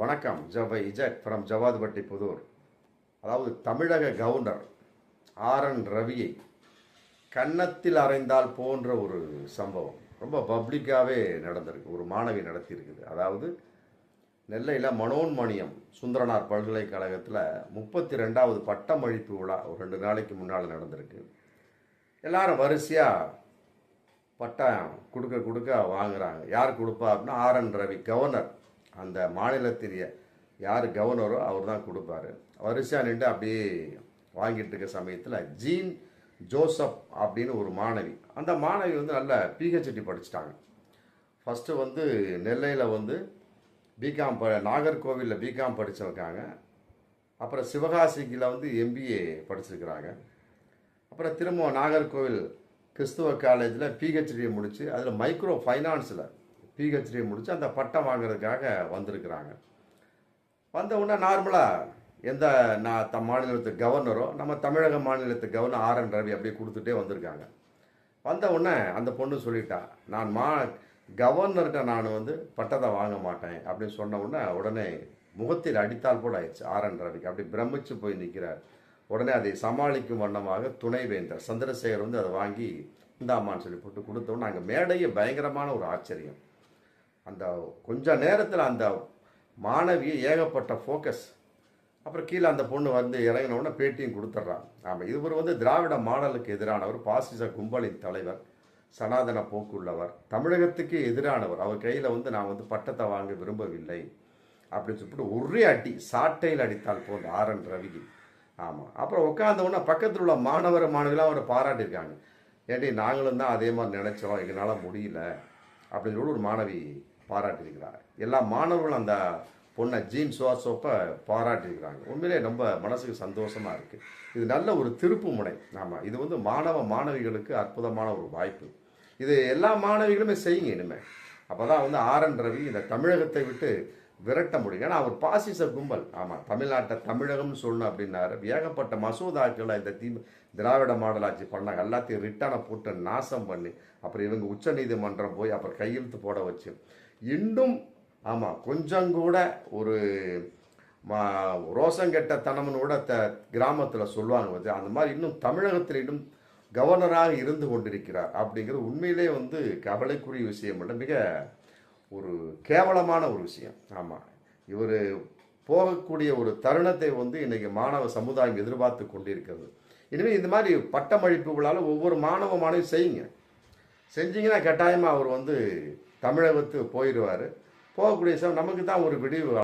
வணக்கம் ஜப Z from Javadupatti Pudur. அதாவது தமிழக கவர்னர் ஆர் என் ரவியை கன்னத்தில் அறைந்தால் போன்ற ஒரு சம்பவம். ரொம்ப பப்ளிக்காகவே நடந்திருக்கு ஒரு மாணவி நடத்தியிருக்குது. அதாவது நெல்லையில் மனோன்மணியம் சுந்தரனார் பல்கலைக்கழகத்தில் முப்பத்தி ரெண்டாவது பட்டமளிப்பு விழா ஒரு ரெண்டு நாளைக்கு முன்னால் நடந்திருக்கு. எல்லாரும் வரிசையாக பட்டம் கொடுக்க கொடுக்க வாங்குகிறாங்க யார் கொடுப்பா அப்படின்னா ஆர் என் ரவி கவர்னர். அந்த மாநிலத்திரிய யார் கவர்னரோ அவர் தான் கொடுப்பாரு. வரிசையாக நின்று அப்படியே வாங்கிட்டு இருக்க சமயத்தில் ஜீன் ஜோசப் அப்படின்னு ஒரு மாணவி. அந்த மாணவி வந்து நல்ல பிஹெச்டி படிச்சிட்டாங்க. ஃபஸ்ட்டு வந்து நெல்லையில் வந்து பிகாம் ப நாகர்கோவிலில் பிகாம் படிச்சிருக்காங்க. அப்புறம் சிவகாசிக்கில் வந்து எம்பிஏ படிச்சிருக்கிறாங்க. அப்புறம் திரும்ப நாகர்கோவில் கிறிஸ்துவ காலேஜில் பிஹெச்டியை முடித்து அதில் மைக்ரோ ஃபைனான்ஸில் பிஹெச்டியை முடித்து அந்த பட்டம் வாங்குறதுக்காக வந்திருக்கிறாங்க. வந்தவுடனே நார்மலாக எந்த நான் த மாநிலத்து கவர்னரோ நம்ம தமிழக மாநிலத்து கவர்னர் ஆர் என் ரவி அப்படியே கொடுத்துட்டே வந்திருக்காங்க. வந்த உடனே அந்த பொண்ணு சொல்லிட்டா நான் மா கவர்னர்கிட்ட நான் வந்து பட்டத்தை வாங்க மாட்டேன். அப்படின்னு சொன்ன உடனே உடனே முகத்தில் அடித்தால் போல் ஆயிடுச்சு ஆர் என் ரவிக்கு. அப்படி பிரமிச்சு போய் நிற்கிறார் உடனே அதை சமாளிக்கும் வண்ணமாக துணைவேந்தர் சந்திரசேகர் வந்து அதை வாங்கி இந்தாமான்னு சொல்லி போட்டு கொடுத்தோன்னே அங்கே மேடையே பயங்கரமான ஒரு ஆச்சரியம். அந்த கொஞ்ச நேரத்தில் அந்த மாணவியை ஏகப்பட்ட ஃபோக்கஸ் அப்புறம் கீழே அந்த பொண்ணு வந்து இறங்கினவுடனே பேட்டியும் கொடுத்துட்றான் ஆமாம் இவர் வந்து திராவிட மாடலுக்கு எதிரானவர் பாசிச கும்பலின் தலைவர் சனாதன போக்குள்ளவர் தமிழகத்துக்கு எதிரானவர். அவர் கையில் வந்து நான் வந்து பட்டத்தை வாங்க விரும்பவில்லை அப்படின்னு சொல்லிட்டு ஒரே அடி சாட்டையில் அடித்தால் போன்ற ஆர் என் ரவிக்கு ஆமாம் அப்புறம் உட்காந்தவுடனே பக்கத்தில் உள்ள மாணவர் மாணவிலாம் அவரை பாராட்டியிருக்காங்க. ஏன்டி நாங்களும் தான் அதே மாதிரி நினச்சோம் எங்களால் முடியல அப்படின்னு சொல்லி ஒரு மாணவி பாராட்டியிருக்கிறாங்க. எல்லா மாணவர்களும் அந்த பொண்ணை ஜீன் சுவாசோப்பை பாராட்டியிருக்கிறாங்க. உண்மையிலே ரொம்ப மனசுக்கு சந்தோஷமாக இருக்குது இது நல்ல ஒரு திருப்பு முனை. ஆமாம் இது வந்து மாணவ மாணவிகளுக்கு அற்புதமான ஒரு வாய்ப்பு. இது எல்லா மாணவிகளுமே செய்யுங்க இனிமேல் அப்போ தான் வந்து ஆர் என் ரவி இந்த தமிழகத்தை விட்டு விரட்ட முடியும் ஏன்னா அவர் பாசிச கும்பல். ஆமாம் தமிழ்நாட்டை தமிழகம்னு சொல்லணும் அப்படின்னாரு. ஏகப்பட்ட மசோதாக்களை இந்த தீ திராவிட மாடல் ஆட்சி பண்ணாங்க. எல்லாத்தையும் ரிட்டனை போட்டு நாசம் பண்ணி அப்புறம் இவங்க உச்ச நீதிமன்றம் போய் அப்புறம் கையெழுத்து போட வச்சு. இன்னும் ஆமாம் கொஞ்சம் கூட ஒரு மா ரோசங்கெட்டத்தனம்னு கூட த கிராமத்தில் சொல்லுவாங்க வந்து அந்த மாதிரி இன்னும் தமிழகத்தில் இன்னும் கவர்னராக இருந்து கொண்டிருக்கிறார் அப்படிங்கிறது உண்மையிலே வந்து கவலைக்குரிய விஷயம் இல்லை. மிக ஒரு கேவலமான ஒரு விஷயம். ஆமாம் இவர் போகக்கூடிய ஒரு தருணத்தை வந்து இன்னைக்கு மாணவ சமுதாயம் எதிர்பார்த்து கொண்டிருக்கிறது. இனிமேல் இந்த மாதிரி பட்டமளிப்பு விழாவில் ஒவ்வொரு மாணவ மாணவி செய்யுங்க. செஞ்சீங்கன்னா கட்டாயமாக அவர் வந்து தமிழகத்துக்கு போயிடுவார். போகக்கூடிய சமயம் நமக்கு தான் ஒரு விடிவு